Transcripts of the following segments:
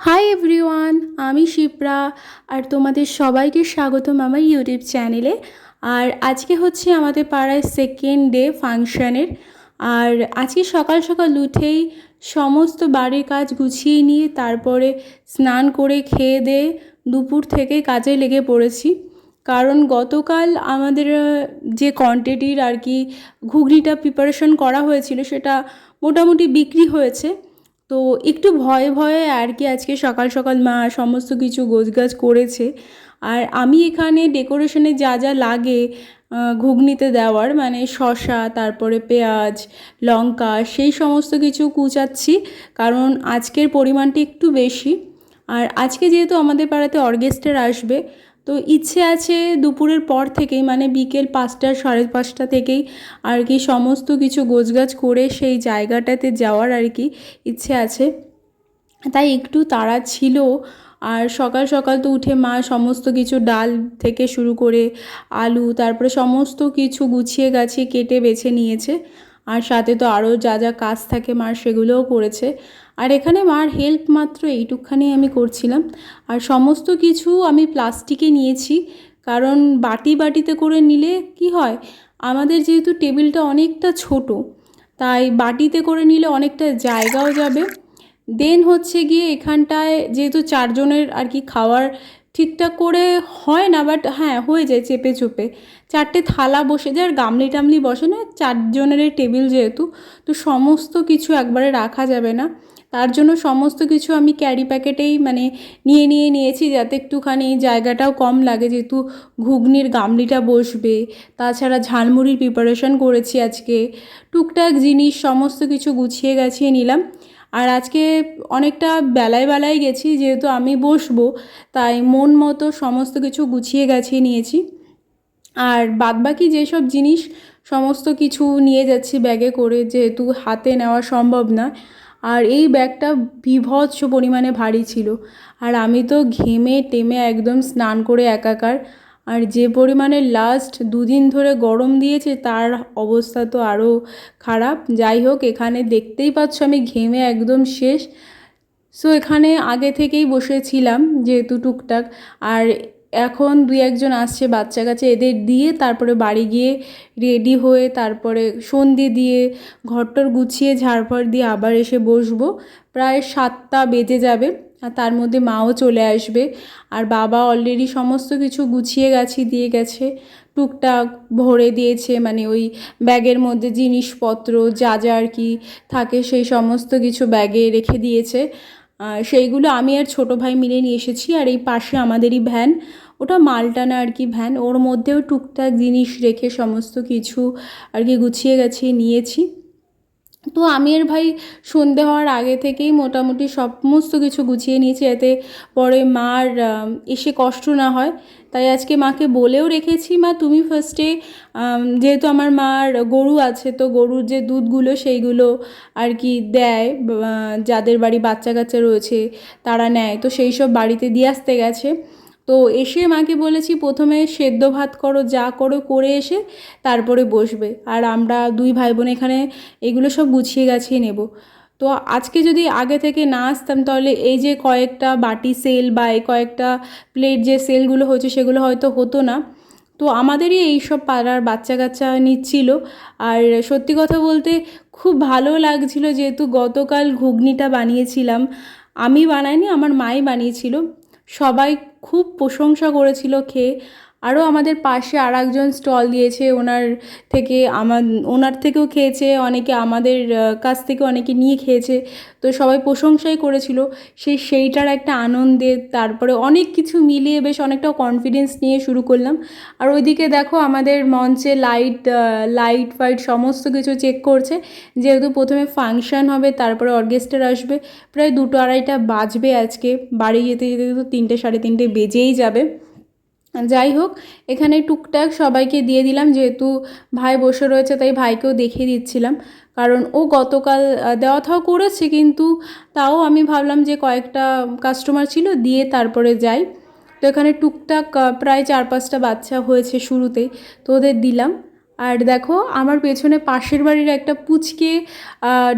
Hi everyone আমি শিপ্রা আর তোমাদের সবাইকে স্বাগতম আমার ইউটিউব চ্যানেলে আর আজকে হচ্ছে আমাদের পাড়ায় সেকেন্ড ডে ফাংশানের আর আজকে সকাল সকাল উঠেই সমস্ত বাড়ির কাজ গুছিয়ে নিয়ে তারপরে স্নান করে খেয়ে দিয়ে দুপুর থেকে কাজে লেগে পড়েছি। কারণ গতকাল আমাদের যে কোয়ান্টিটির আর কি ঘুগনিটা প্রিপারেশন করা হয়েছিল সেটা মোটামুটি বিক্রি হয়েছে। তো একটু ভয়ে ভয়ে আর কি আজকে সকাল সকাল মা সমস্ত কিছু গোছগাছ করেছে। আর আমি এখানে ডেকোরেশনে যা যা লাগে ঘুগনিতে দেওয়ার মানে শসা, তারপরে পেঁয়াজ, লঙ্কা, সেই সমস্ত কিছু কুচাচ্ছি, কারণ আজকের পরিমাণটা একটু বেশি। আর আজকে যেহেতু আমাদের পাড়াতে অর্কেস্ট্রার আসবে তো ইচ্ছে আছে দুপুরের পর থেকেই মানে বিকেল পাঁচটা সাড়ে পাঁচটা থেকেই আর কি সমস্ত কিছু গোছগাছ করে সেই জায়গাটাতে যাওয়ার আর কি ইচ্ছে আছে। তাই একটু তাড়া ছিল আর সকাল সকাল তো উঠে মা সমস্ত কিছু ডাল থেকে শুরু করে আলু, তারপরে সমস্ত কিছু গুছিয়ে গাছিয়ে কেটে বেছে নিয়েছে। আর সাথে তো আরও যা যা কাজ থাকে মার সেগুলোও করেছে। আর এখানে মার হেল্প মাত্র এইটুকখানি আমি করছিলাম। আর সমস্ত কিছু আমি প্লাস্টিকে নিয়েছি। কারণ বাটি বাটিতে করে নিলে কি হয়, আমাদের যেহেতু টেবিলটা অনেকটা ছোট, তাই বাটিতে করে নিলে অনেকটা জায়গাও যাবে। দেন হচ্ছে গিয়ে এখানটায় যেহেতু চারজনের আর কি খাওয়ার ঠিকঠাক করে হয় না বাট হ্যাঁ হয়ে যায় চেপে চুপে। চারটে থালা বসে যায়, আর গামলি টামলি বসে না, চারজনের টেবিল যেহেতু, তো সমস্ত কিছু একবারে রাখা যাবে না। তার জন্য সমস্ত কিছু আমি ক্যারি প্যাকেটেই মানে নিয়ে নিয়ে নিয়েছি, যাতে একটুখানি জায়গাটাও কম লাগে। যেহেতু ঘুগনির গামলিটা বসবে, তাছাড়া ঝালমুড়ির প্রিপারেশন করেছি আজকে। টুকটাক জিনিস, সমস্ত কিছু গুছিয়ে, গাছিয়ে নিলাম। আর আজকে অনেকটা বেলায় বেলায় গেছি, যেহেতু আমি বসবো, তাই মন মতো সমস্ত কিছু গুছিয়ে গাছিয়ে নিয়েছি। আর বাদবাকি যেসব জিনিস সমস্ত কিছু নিয়ে যাচ্ছি ব্যাগে করে, যেহেতু হাতে নেওয়া সম্ভব না, আর এই ব্যাগটা বীভৎস পরিমাণে ভারী ছিল। আর আমি তো ঘেমে টেমে একদম স্নান করে একাকার আর যে পরিমাণে লাস্ট দুদিন ধরে গরম দিয়েছে, তার অবস্থা তো আরও খারাপ। যাই হোক, এখানে দেখতেই পাচ্ছ আমি ঘেমে একদম শেষ। সো এখানে আগে থেকেই বসেছিলাম যেহেতু টুকটাক। আর এখন দুই একজন আসছে বাচ্চা কাছে এদের দিয়ে তারপরে বাড়ি গিয়ে রেডি হয়ে তারপরে সন্ধে দিয়ে ঘরটর গুছিয়ে ঝাড়ফাড় দিয়ে আবার এসে বসবো। প্রায় সাতটা বেজে যাবে। আর তার মধ্যে মাও চলে আসবে। আর বাবা অলরেডি সমস্ত কিছু গুছিয়ে গাছি, দিয়ে গেছে। টুকটাক ভরে দিয়েছে মানে ওই ব্যাগের মধ্যে জিনিসপত্র, যা যা আর কি থাকে সেই সমস্ত কিছু ব্যাগে রেখে দিয়েছে। সেইগুলো আমি আর ছোটো ভাই মিলে নিয়ে এসেছি। আর এই পাশে আমাদেরই ভ্যান। ওটা মালটানা আর কি ভ্যান। ওর মধ্যেও টুকটাক জিনিস রেখে সমস্ত কিছু আর কি গুছিয়ে গাছিয়ে নিয়েছি। তো আমি আর ভাই সন্ধে হওয়ার আগে থেকেই মোটামুটি সমস্ত কিছু গুছিয়ে নিয়েছি, যাতে পরে মার এসে কষ্ট না হয়। তাই আজকে মাকে বলেও রেখেছি, মা, তুমি ফার্স্টে যেহেতু আমার মার গরু আছে, তো গরুর যে দুধগুলো সেইগুলো আর কি দেয় যাদের বাড়ি বাচ্চা কাচ্চা রয়েছে তারা নেয়। তো সেই সব বাড়িতে দিয়ে আসতে গেছে। তো এসে মাকে বলেছি, প্রথমে সেদ্ধ ভাত করো, যা করো, করে এসে তারপরে বসবে। আর আমরা দুই ভাই বোন এখানে এগুলো সব গুছিয়ে গাছিয়ে নেব। তো আজকে যদি আগে থেকে না আসতাম, তাহলে এই যে কয়েকটা বাটি সেল বা এই কয়েকটা প্লেট যে সেলগুলো হয়েছে, সেগুলো হয়তো হতো না। তো আমাদেরই এইসব পাড়ার বাচ্চা কাচ্চা নিচ্ছিল। আর সত্যি কথা বলতে খুব ভালো লাগছিল, যেহেতু গতকাল ঘুগনিটা বানিয়েছিলাম। আমি বানাইনি, আমার মাই বানিয়েছিল। সবাই খুব প্রশংসা করেছিল খেয়ে। আরও আমাদের পাশে আর একজন স্টল দিয়েছে ওনার থেকে আমার ওনার থেকেও খেয়েছে, অনেকে আমাদের কাছ থেকে অনেকে নিয়ে খেয়েছে। তো সবাই প্রশংসাই করেছিল। সেই সেইটার একটা আনন্দে তারপরে অনেক কিছু মিলিয়ে বেশ অনেকটা কনফিডেন্স নিয়ে শুরু করলাম। আর ওইদিকে দেখো আমাদের মঞ্চে লাইট লাইট ফাইট সমস্ত কিছু চেক করছে। যেহেতু প্রথমে ফাংশন হবে, তারপরে অর্কেস্ট্রা আসবে। প্রায় দুটো আড়াইটা বাজবে আজকে। বাড়ি যেতে যেতে তো তিনটে, সাড়ে তিনটে বেজেই যাবে। যাই হোক, এখানে টুকটাক সবাইকে দিয়ে দিলাম, যেহেতু ভাই বসে রয়েছে, তাই ভাইকেও দেখিয়ে দিচ্ছিলাম। কারণ ও গতকাল দেওয়া থাও করেছে, কিন্তু তাও আমি ভাবলাম যে কয়েকটা কাস্টমার ছিল, দিয়ে তারপরে যাই। তো এখানে টুকটাক প্রায় চার পাঁচটা বাচ্চা হয়েছে শুরুতেই, তো ওদের দিলাম। আর দেখো, আমার পেছনে পাশের বাড়ির একটা পুচকে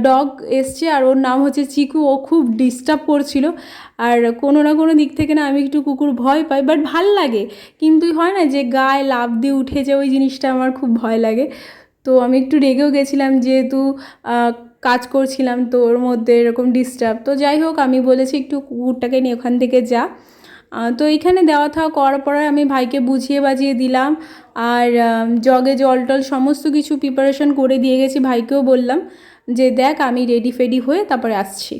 ডগ এসছে আর ওর নাম হচ্ছে চিকু। ও খুব ডিস্টার্ব করছিল। আর কোনো না কোনো দিক থেকে না আমি একটু কুকুর ভয় পাই বাট ভালো লাগে। কিন্তু হয় না যে গায়ে লাভ দিয়ে উঠে যে ওই জিনিসটা আমার খুব ভয় লাগে। তো আমি একটু রেগেও গেছিলাম যেহেতু কাজ করছিলাম তো ওর মধ্যে এরকম ডিস্টার্ব তো যাই হোক, আমি বলেছি একটু কুকুরটাকে নিয়ে ওখান থেকে যা। তো এখানে দেওয়া থাওয়া করার পরে আমি ভাইকে বুঝিয়ে বাজিয়ে দিলাম। আর জগে জল টল সমস্ত কিছু প্রিপারেশন করে দিয়ে গেছি, ভাইকেও বললাম যে দেখ আমি রেডি ফেডি হয়ে তারপরে আসছি।